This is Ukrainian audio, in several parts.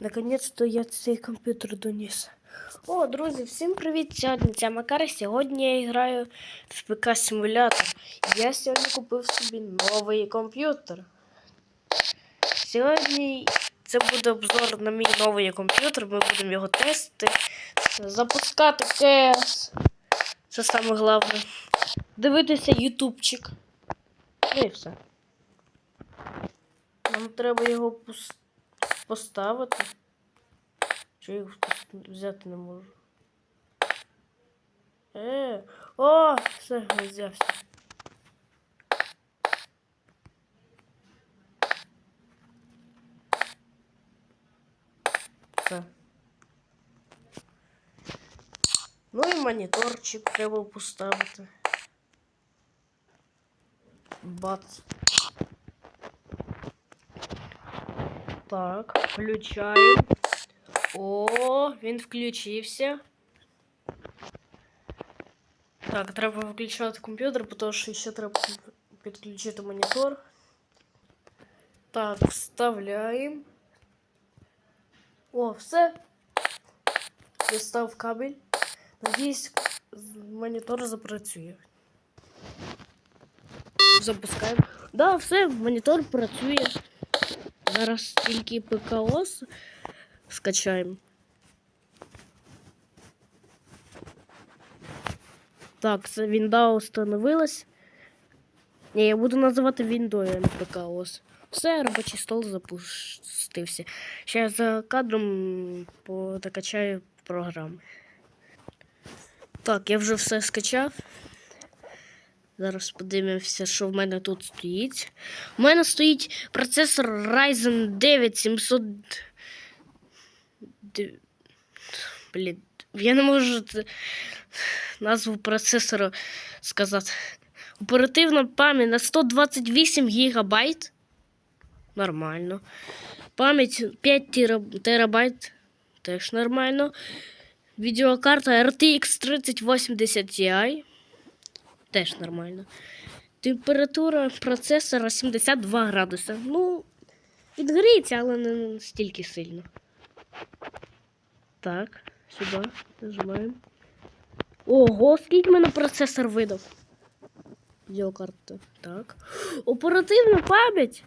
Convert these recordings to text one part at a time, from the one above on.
Наконець-то я цей комп'ютер доніс. О, друзі, всім привіт! Сьогодні ця Макар. Сьогодні я граю в ПК симулятор. Я сьогодні купив собі новий комп'ютер. Сьогодні це буде обзор на мій новий комп'ютер. Ми будемо його тестити, запускати КС. Це саме головне. Дивитися ютубчик. Ну і все. Нам треба його пус- поставити. Чи я взяти не можу? Е, о, все, взявся. Все. Ну і моніторчик треба поставити. Бац. Так, включаємо. О, він включився. Так, треба виключати комп'ютер, тому що ще треба підключити монітор. Так, вставляємо. О, все. Дістав кабель. Надіюсь, монітор запрацює. Запускаємо. Да, все, монітор працює. Зараз тільки ПКОС скачаємо. Так, це Windows встановилась. Ні, я буду називати Windows, ПКОС. Все, робочий стол запустився. Ще я за кадром докачаю програми. Так, я вже все скачав. Зараз подивимося, що в мене тут стоїть. У мене стоїть процесор Ryzen 9 700. Блін, я не можу назву процесора сказати. Оперативна пам'ять на 128 гігабайт. Нормально. Пам'ять 5 терабайт. Теж нормально. Відеокарта RTX 3080 Ti. Теж нормально. Температура процесора 72 градуси. Ну, відгріється, але не настільки сильно. Так, сюди нажимаємо. Ого, скільки мене процесор видав. Відеокарта. Так. Оперативна пам'ять.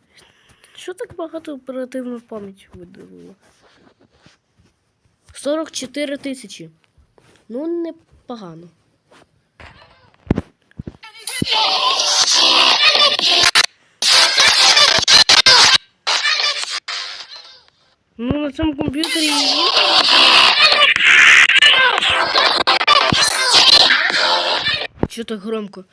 Що так багато оперативної пам'яті видавило? 44 тисячі. Ну, непогано. Ну, на цьому комп'ютері є. Чого так громко?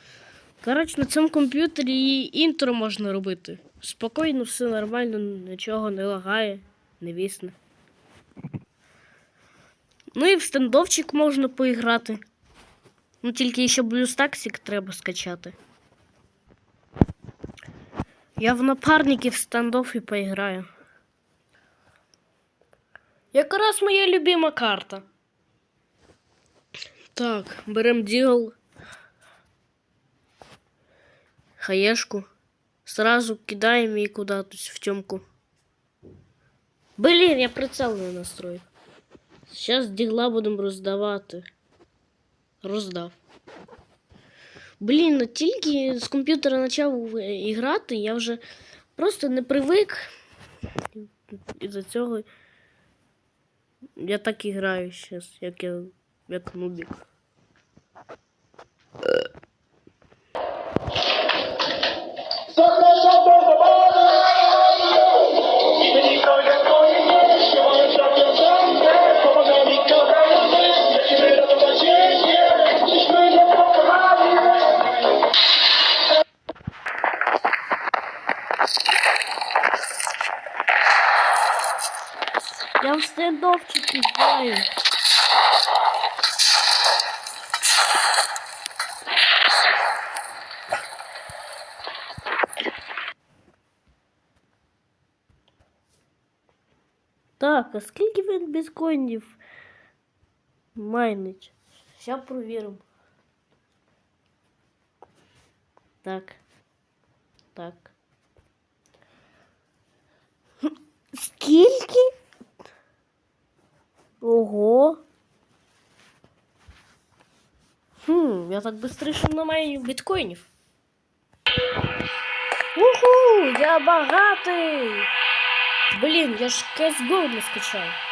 Коротше, на цьому комп'ютері і інтро можна робити. Спокійно, все нормально, нічого не лагає, не вісне. Ну і в стендовчик можна поіграти. Ну тільки ще блюстаксик треба скачати. Я в напарники в стендов і поіграю. Якраз моя любима карта. Так, берем дігл. Хаєшку. Сразу кидаем її куда-то в тёмку. Блін, я прицел не настроїв. Зараз дігла будемо роздавати. Роздав. Блін, ну тільки з комп'ютера почав грати, я вже просто не привик. І за цього я так і граю зараз, як я як нубік. Я в стендовчик граю. Так, а скільки він біткоїнів майнить? Зараз провіримо. Так. Так. Скільки? Ого. Хм, я так быстріше на маю біткоїнів. Уху, я багатий. Блін, я ж CSGO не скачав.